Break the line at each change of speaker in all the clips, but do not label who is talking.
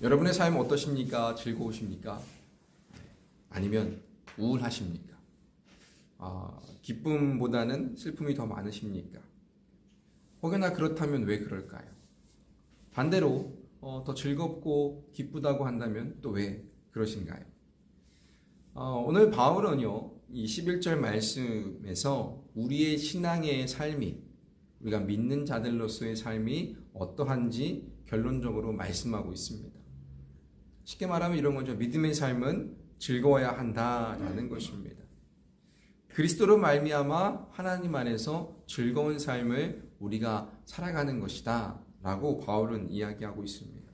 여러분의 삶 어떠십니까? 즐거우십니까? 아니면 우울하십니까? 아, 기쁨보다는 슬픔이 더 많으십니까? 혹여나 그렇다면 왜 그럴까요? 반대로 어, 더 즐겁고 기쁘다고 한다면 또 왜 그러신가요? 어, 오늘 바울은요, 이 11절 말씀에서 우리의 신앙의 삶이, 우리가 믿는 자들로서의 삶이 어떠한지 결론적으로 말씀하고 있습니다. 쉽게 말하면 이런 거죠. 믿음의 삶은 즐거워야 한다라는 것입니다. 그리스도로 말미암아 하나님 안에서 즐거운 삶을 우리가 살아가는 것이다라고 바울은 이야기하고 있습니다.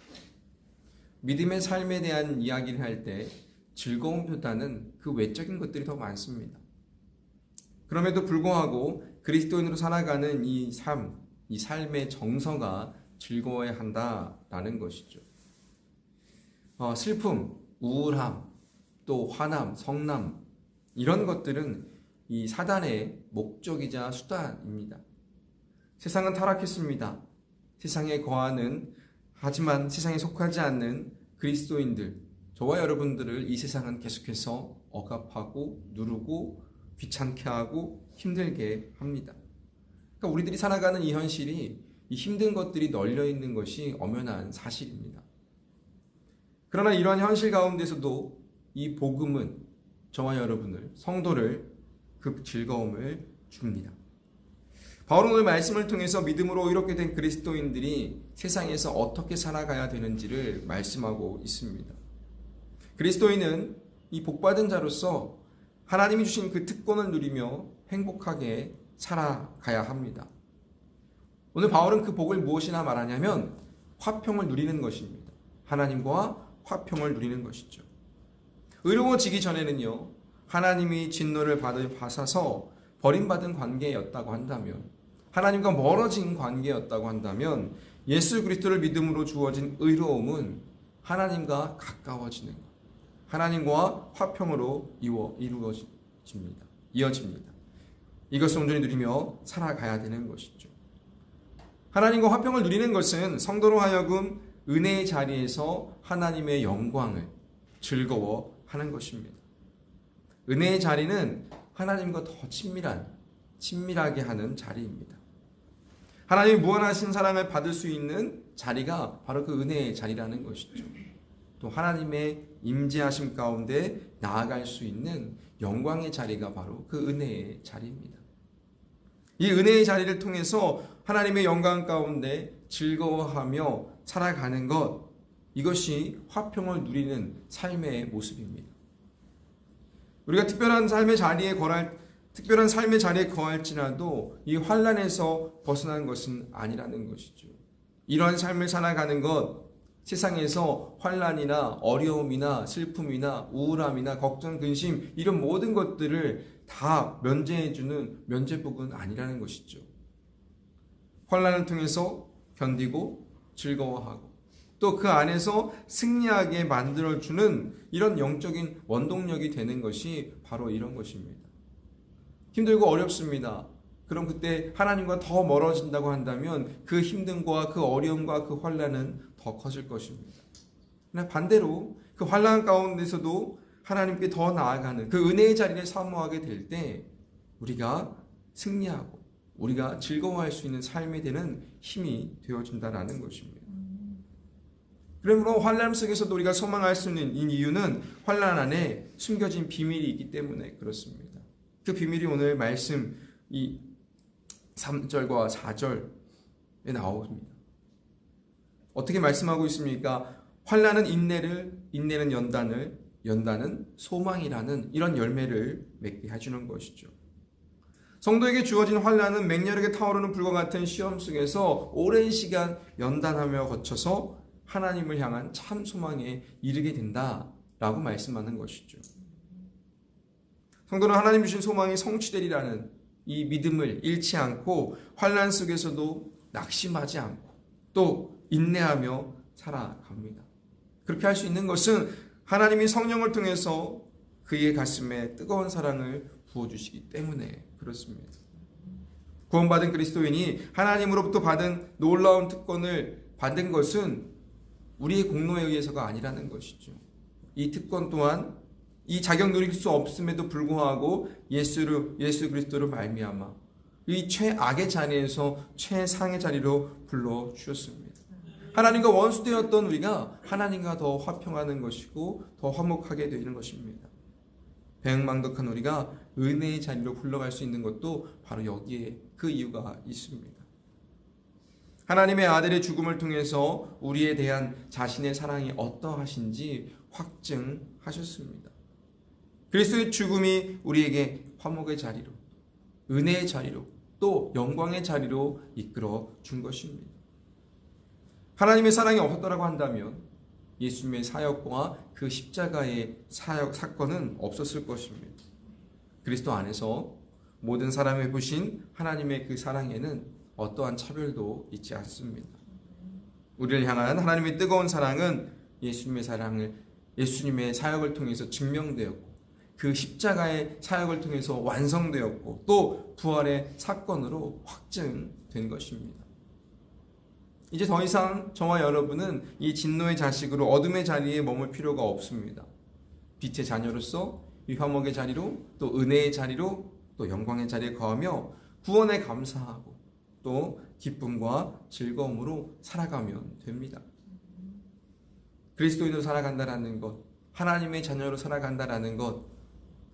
믿음의 삶에 대한 이야기를 할 때 즐거움보다는 그 외적인 것들이 더 많습니다. 그럼에도 불구하고 그리스도인으로 살아가는 이 삶, 이 삶의 정서가 즐거워야 한다라는 것이죠. 어, 슬픔, 우울함, 또 화남, 성남 이런 것들은 이 사단의 목적이자 수단입니다. 세상은 타락했습니다. 세상에 거하는 하지만 세상에 속하지 않는 그리스도인들 저와 여러분들을 이 세상은 계속해서 억압하고 누르고 귀찮게 하고 힘들게 합니다. 그러니까 우리들이 살아가는 이 현실이 이 힘든 것들이 널려 있는 것이 엄연한 사실입니다. 그러나 이러한 현실 가운데서도 이 복음은 저와 여러분을 성도를 그 즐거움을 줍니다. 바울은 오늘 말씀을 통해서 믿음으로 이렇게 된 그리스도인들이 세상에서 어떻게 살아가야 되는지를 말씀하고 있습니다. 그리스도인은 이 복받은 자로서 하나님이 주신 그 특권을 누리며 행복하게 살아가야 합니다. 오늘 바울은 그 복을 무엇이나 말하냐면 화평을 누리는 것입니다. 하나님과 화평을 누리는 것이죠. 의로워지기 전에는요, 하나님이 진노를 받아서 버림받은 관계였다고 한다면, 하나님과 멀어진 관계였다고 한다면, 예수 그리스도를 믿음으로 주어진 의로움은 하나님과 가까워지는 것, 하나님과 화평으로 이루어, 이루어집니다. 이어집니다. 이것을 온전히 누리며 살아가야 되는 것이죠. 하나님과 화평을 누리는 것은 성도로 하여금 은혜의 자리에서 하나님의 영광을 즐거워하는 것입니다. 은혜의 자리는 하나님과 더 친밀한, 친밀하게 하는 자리입니다. 하나님이 무한하신 사랑을 받을 수 있는 자리가 바로 그 은혜의 자리라는 것이죠. 또 하나님의 임재하심 가운데 나아갈 수 있는 영광의 자리가 바로 그 은혜의 자리입니다. 이 은혜의 자리를 통해서 하나님의 영광 가운데 즐거워하며 살아가는 것, 이것이 화평을 누리는 삶의 모습입니다. 우리가 특별한 삶의 자리에 거할 특별한 삶의 자리에 거할지라도 이 환란에서 벗어난 것은 아니라는 것이죠. 이러한 삶을 살아가는 것 세상에서 환란이나 어려움이나 슬픔이나 우울함이나 걱정, 근심 이런 모든 것들을 다 면제해 주는 면제복은 아니라는 것이죠. 환란을 통해서 견디고 즐거워하고 또 그 안에서 승리하게 만들어주는 이런 영적인 원동력이 되는 것이 바로 이런 것입니다. 힘들고 어렵습니다. 그럼 그때 하나님과 더 멀어진다고 한다면 그 힘듦과 그 어려움과 그 환란은 더 커질 것입니다. 반대로 그 환란 가운데서도 하나님께 더 나아가는 그 은혜의 자리를 사모하게 될 때 우리가 승리하고 우리가 즐거워할 수 있는 삶이 되는 힘이 되어진다라는 것입니다. 그러므로 환란 속에서도 우리가 소망할 수 있는 이유는 환란 안에 숨겨진 비밀이 있기 때문에 그렇습니다. 그 비밀이 오늘 말씀 이 3절과 4절에 나옵니다. 어떻게 말씀하고 있습니까? 환란은 인내를, 인내는 연단을, 연단은 소망이라는 이런 열매를 맺게 해주는 것이죠. 성도에게 주어진 환란은 맹렬하게 타오르는 불과 같은 시험 속에서 오랜 시간 연단하며 거쳐서 하나님을 향한 참 소망에 이르게 된다라고 말씀하는 것이죠. 성도는 하나님 주신 소망이 성취되리라는 이 믿음을 잃지 않고 환란 속에서도 낙심하지 않고 또 인내하며 살아갑니다. 그렇게 할 수 있는 것은 하나님이 성령을 통해서 그의 가슴에 뜨거운 사랑을 부어주시기 때문에 그렇습니다. 구원받은 그리스도인이 하나님으로부터 받은 놀라운 특권을 받은 것은 우리의 공로에 의해서가 아니라는 것이죠. 이 특권 또한 이 자격 누릴 수 없음에도 불구하고 예수를 예수 그리스도를 말미암아 이 최악의 자리에서 최상의 자리로 불러 주셨습니다. 하나님과 원수되었던 우리가 하나님과 더 화평하는 것이고 더 화목하게 되는 것입니다. 배응망덕한 우리가 은혜의 자리로 불러갈 수 있는 것도 바로 여기에 그 이유가 있습니다. 하나님의 아들의 죽음을 통해서 우리에 대한 자신의 사랑이 어떠하신지 확증하셨습니다. 그리스도의 죽음이 우리에게 화목의 자리로, 은혜의 자리로, 또 영광의 자리로 이끌어 준 것입니다. 하나님의 사랑이 없었더라고 한다면 예수님의 사역과 그 십자가의 사역 사건은 없었을 것입니다. 그리스도 안에서 모든 사람의 보신 하나님의 그 사랑에는 어떠한 차별도 있지 않습니다. 우리를 향한 하나님의 뜨거운 사랑은 예수님의 사랑을 예수님의 사역을 통해서 증명되었고 그 십자가의 사역을 통해서 완성되었고 또 부활의 사건으로 확증된 것입니다. 이제 더 이상 저와 여러분은 이 진노의 자식으로 어둠의 자리에 머물 필요가 없습니다. 빛의 자녀로서 이 화목의 자리로 또 은혜의 자리로 또 영광의 자리에 거하며 구원에 감사하고 또 기쁨과 즐거움으로 살아가면 됩니다. 그리스도인으로 살아간다라는 것, 하나님의 자녀로 살아간다라는 것,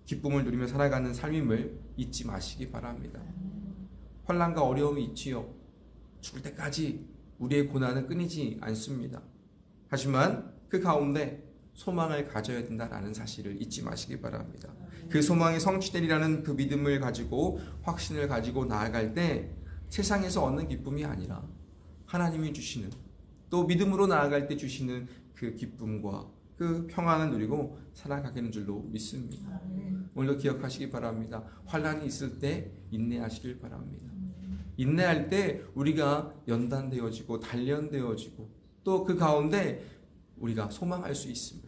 기쁨을 누리며 살아가는 삶임을 잊지 마시기 바랍니다. 환란과 어려움이 있지요. 죽을 때까지 우리의 고난은 끊이지 않습니다. 하지만 그 가운데 소망을 가져야 된다라는 사실을 잊지 마시기 바랍니다. 그 소망이 성취되리라는 그 믿음을 가지고 확신을 가지고 나아갈 때 세상에서 얻는 기쁨이 아니라 하나님이 주시는 또 믿음으로 나아갈 때 주시는 그 기쁨과 그 평안을 누리고 살아가기는 줄로 믿습니다. 오늘도 기억하시기 바랍니다. 환란이 있을 때 인내하시길 바랍니다. 인내할 때 우리가 연단되어지고 단련되어지고 또 그 가운데 우리가 소망할 수 있음을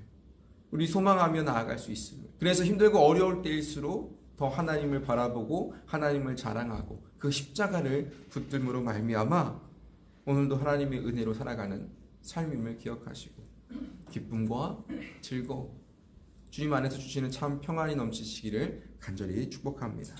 우리 소망하며 나아갈 수 있음을 그래서 힘들고 어려울 때일수록 더 하나님을 바라보고 하나님을 자랑하고 그 십자가를 붙들므로 말미암아 오늘도 하나님의 은혜로 살아가는 삶임을 기억하시고 기쁨과 즐거움 주님 안에서 주시는 참 평안이 넘치시기를 간절히 축복합니다.